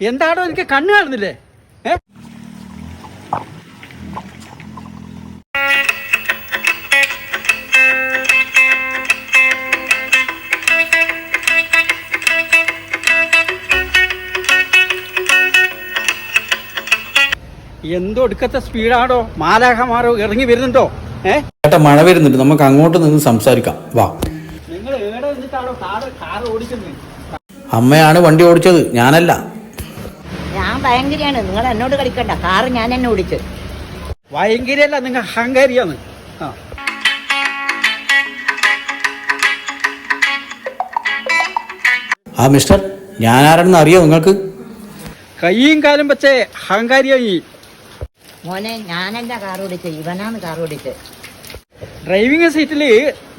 എന്താടോ എനിക്ക് കണ്ണ് കാണുന്നില്ലേ? ഏ? എന്തോ എടുക്കത്ത സ്പീഡാണോ? മാലാഹമാരോ ഇറങ്ങി വരുന്നുണ്ടോ? ഏട്ട ചേട്ടാ മഴ വരുന്നുണ്ട്. നമുക്ക് അങ്ങോട്ട് നിന്ന് സംസാരിക്കാം. വാ. നിങ്ങൾ കാറ് ഓടിക്കുന്നത്? അമ്മയാണ് വണ്ടി ഓടിച്ചത്. ഞാനല്ല. ഭയങ്കരയാണ്. നിങ്ങൾ എന്നോട് കളിക്കണ്ട. കാറ് ഞാൻ എന്നെ ഓടിച്ചു. ഭയങ്കരല്ല നിങ്ങൾ അഹങ്കാരിയാണ്. ആ. മിസ്റ്റർ ഞാൻ ആരാണെന്ന് അറിയോ നിങ്ങൾക്ക്? കയ്യും കാലും വെച്ചേ അഹങ്കാരിയായി. മോനെ ഞാനല്ല കാർ ഓടിച്ച്. ഇവനാണ് കാർ ഓടിച്ച്. ഡ്രൈവിംഗ് സീറ്റിൽ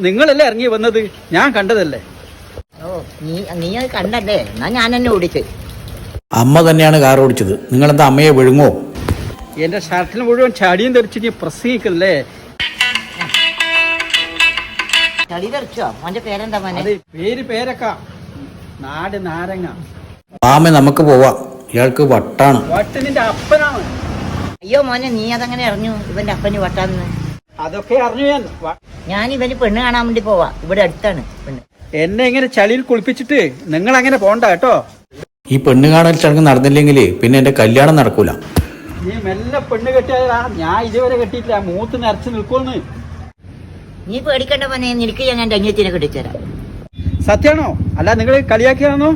നിങ്ങളല്ലേ ഇറങ്ങി വന്നത്? ഞാൻ കണ്ടതല്ലേ? ഓ നീ നീ അത് കണ്ടല്ലേ? എന്നാ ഞാൻ എന്നെ ഓടിച്ച്. അമ്മ തന്നെയാണ് കാർ ഓടിച്ചത്. നിങ്ങളെന്താ അമ്മയെ വിഴുങ്ങോ? എന്റെ ഷർട്ടിൽ മുഴുവൻ ചടിയും തെറിച്ച്? നീ പ്രസംഗിക്കല്ലേ പേര് പേരക്ക. നാട് നാരങ്ങ. ആമ നമുക്ക് പോവാം. ഇയാൾക്ക് വട്ടാണ്. വട്ടനിന്റെ അപ്പനാണ്. അയ്യോ മോനെ നീ അതങ്ങനെ അറിഞ്ഞു? ഇവന്റെ അപ്പന് വട്ടാന്ന്. അതൊക്കെ അറിഞ്ഞു ഞാൻ. ഇവന് പെണ്ണ് കാണാൻ വേണ്ടി പോവാ. ഇവിടെ അടുത്താണ് പെണ്ണ്. എന്നെ ഇങ്ങനെ ചളിയിൽ കുളിപ്പിച്ചിട്ട് നിങ്ങൾ അങ്ങനെ പോണ്ട കേട്ടോ. ഈ പെണ്ണ് കാണൽ ചടങ്ങ് നടന്നില്ലെങ്കിൽ പിന്നെ എന്റെ കല്യാണം നടക്കൂല. നീ മെല്ലെ പെണ്ണ് കെട്ടിയതാ. ഞാൻ ഇതുവരെ കെട്ടിയിട്ടില്ല. മൂത്ത് നിറച്ച് നിൽക്കുമെന്ന് നീ പേടിക്കണ്ട മോനെ. നിനക്ക് ഞാൻ എന്റെ അന്യത്തിനെ കെട്ടിച്ചേരാം. സത്യാണോ? അല്ല നിങ്ങൾ കളിയാക്കിയാണോ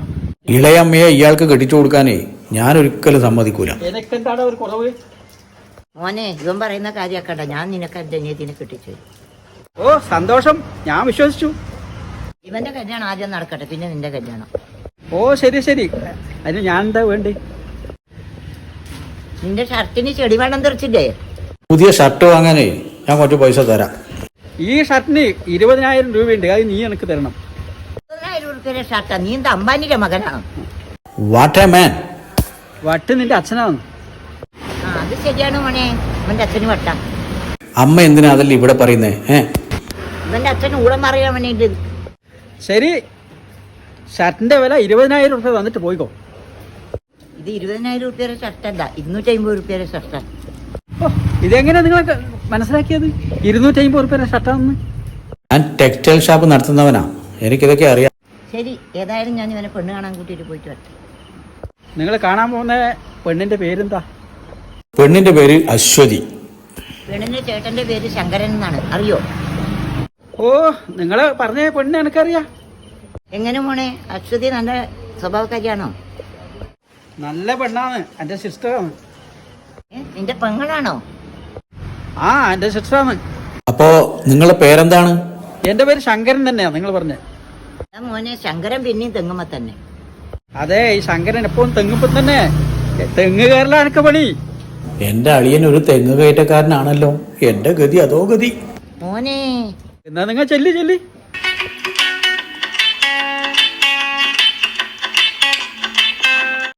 ഇളയമ്മയെ ഇയാൾക്ക് കെട്ടിച്ചു കൊടുക്കാനേ ഞാൻ ഒരിക്കലും സമ്മതിക്കൂല. എനിക്കെന്താണ് ഒരു കുറവ്? മോനെ ഇവൻ പറയുന്ന കാര്യമാക്കണ്ട ഞാൻ നിനക്ക് എന്റെ അനിയത്തിനെ കെട്ടിച്ചു ഓ സന്തോഷം. ഞാൻ വിശ്വസിച്ചു. ഇവന്റെ കല്യാണം ആദ്യം നടക്കട്ടെ. പിന്നെ നിന്റെ കല്യാണം. ഓ ശരി ശരി. അതിന് ഞാൻ എന്താ വേണ്ടേ? നിന്റെ ഷർട്ടിന് ചെടി വേണം തെറിച്ചില്ലേ പുതിയ ഷർട്ട് വാങ്ങാനേ ഞാൻ കുറച്ച് പൈസ തരാം. ഈ ഷർട്ടിന് ഇരുപതിനായിരം ഉണ്ട് അത് നീ എനിക്ക് തരണം. ഷർട്ടാ? നീ എന്താ മകനാണ് വാട്ട് എ മാൻ വട്ട് നിന്റെ അച്ഛനാണ്. ആ അത് ശരിയാണ് മോനെ. ഇവന്റെ അച്ഛന് വട്ട. അമ്മ എന്തിനാ അതല്ല ഇവിടെ പറയുന്നേ? ഏ? ഇവന്റെ അച്ഛൻ ഊളം അറിയാൻ വേണ്ടിയിട്ട് ശരി ഷർട്ടിന്റെ വില ഇരുപതിനായിരം റുപ്യ തന്നിട്ട് പോയിക്കോ. ഇത് ഇരുപതിനായിരം റുപ്യയുടെ ഷർട്ടല്ല ഇരുന്നൂറ്റി അമ്പത് റുപ്യയുടെ ഷർട്ടാണ് ഓ ഇതെങ്ങനെയാ നിങ്ങളൊക്കെ മനസ്സിലാക്കിയത്? ഇരുന്നൂറ്റി അമ്പത് റുപ്യയുടെ ഷർട്ടാണെന്ന് ഞാൻ ടെക്സ്റ്റൈൽ ഷോപ്പ് നടത്തുന്നവനാ. എനിക്കിതൊക്കെ അറിയാം. ശരി ഏതായാലും ഞാൻ ഇവനെ പെണ്ണ് കാണാൻ കൂട്ടിയിട്ട് പോയിട്ട് വരട്ടെ നിങ്ങൾ കാണാൻ പോകുന്ന പെണ്ണിന്റെ പേരെന്താ? പെണ്ണിന്റെ പേര് അശ്വതി. പെണ്ണിന്റെ ചേട്ടന്റെ പേര് ശങ്കരൻ എന്നാണ്. അറിയോ? ഓ നിങ്ങൾ പറഞ്ഞ പെണ്ണ് എനിക്കറിയാം. എങ്ങനെ മോനെ? അശ്വതി നല്ല സ്വഭാവക്കാരിയാണോ? നല്ല പെണ്ണാണ്. എന്റെ സിസ്റ്ററാണ്. നിന്റെ പെങ്ങളാണോ? ആ എന്റെ സിസ്റ്ററാണ്. അപ്പോ നിങ്ങളുടെ പേരെന്താണ്? എന്റെ പേര് ശങ്കരൻ തന്നെയാ നിങ്ങൾ പറഞ്ഞ. ആ മോനെ ശങ്കരൻ പിന്നെയും തെങ്ങുമ്പ തന്നെ. അതെ ഈ ശങ്കരൻ എപ്പോഴും തെങ്ങുമ്പോ തന്നെ. തെങ്ങ് കയറലാണ് എനിക്ക് പണി. എന്റെ അളിയൻ ഒരു തെങ്ങ് കയറ്റക്കാരനാണല്ലോ. എന്റെ ഗതി അതോ ഗതി? മോനെ. എന്നാ നിങ്ങൾ ചെല്ലി ചെല്ലി.